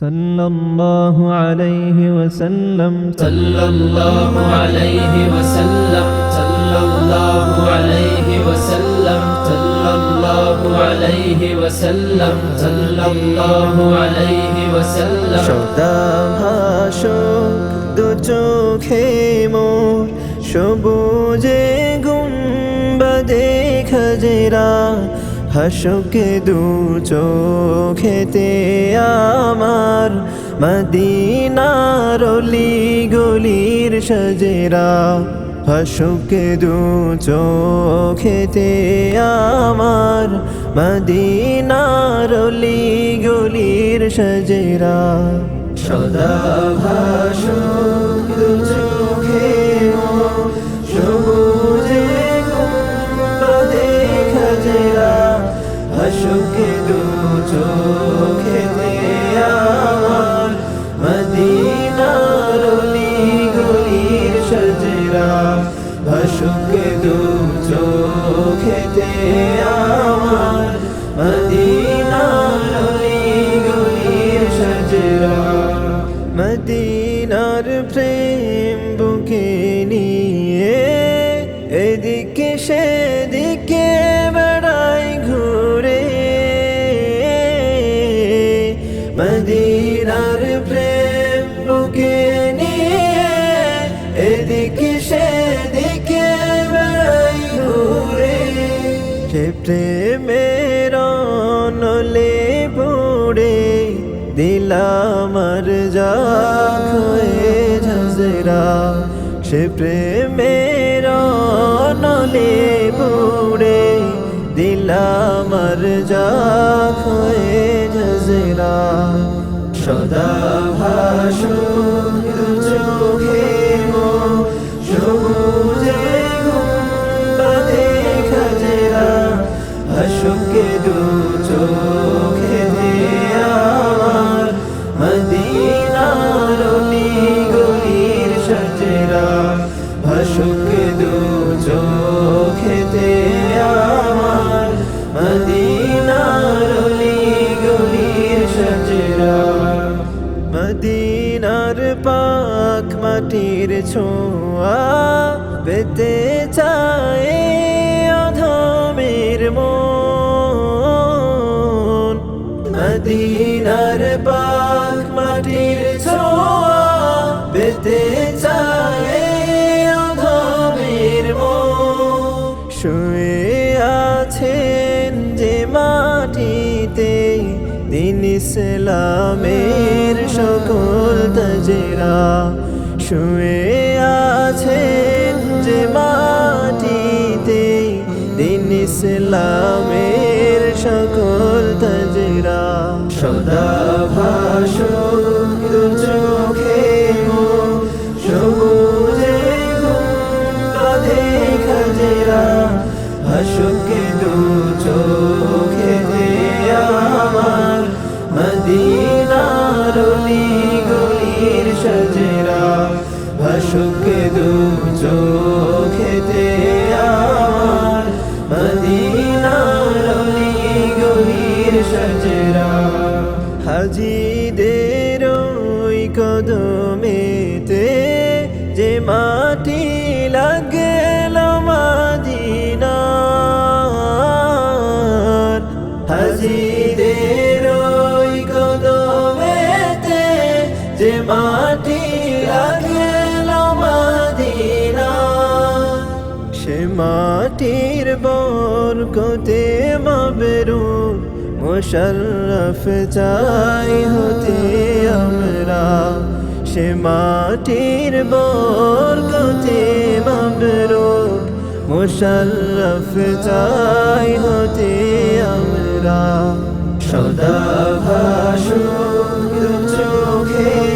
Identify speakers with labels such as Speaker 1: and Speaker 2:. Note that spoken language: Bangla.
Speaker 1: صلى الله عليه وسلم
Speaker 2: صلى الله عليه وسلم صلى الله عليه وسلم صلى الله عليه وسلم صلى الله عليه وسلم
Speaker 1: সদা ভাসুক দু চোখে মোর সবুজে গুম্বাদে খাজেরা হাসুকে দু চোখেতে আমার মদিনার অলি গলির সজেরা। হাসুকে দু চোখেতে আমার মদিনার অলি গলির সজেরা। সদা ভাসুক হাসুকে দু চোখেতে আমার মদিনার গলির সজেরা। ভাসুকে দু চোখেতে আমার মদিনার গলির সজেরা। মদিনার প্রেম মদিনার প্রেম বুকে নিয়ে এদিকে সেদিকে বেড়াই ঘুরে। সে প্রেমের নলে পড়ে দিলামার যা হয়ে ঝাঁঝরা। সে প্রেমের নলে পড়ে দিলামার যা হয়ে ঝাঁঝরা সদা ভাসু চোখে মো দু চোখে আমার মদিনার মাটির ছোঁয়া পেতে চায় অধমের মন। মদিনার পাক মাটির ছোঁয়া পেতে চায় অধমের আছেন যে মাটিতে সকল তাজেরা। শুয়ে আছেন যে মাটিতে দিন ইসলামের সকল তাজেরা। সদা মো সবুজে গুম্বাদে খাজেরা হাসুকে হাজিদের ওই কদমেতে যে মাটি লাগেল মাদিনার। হাজিদের ওই কদমেতে যে মাটি লাগেল মাদিনার। সে মাটির বরকতে মাবরুর মোশাররফ চাই হতে আমরা, সে মাটির বরকতে মাবরুর মোশরফ চাই হতে আমরা। সদা ভাসু চোখে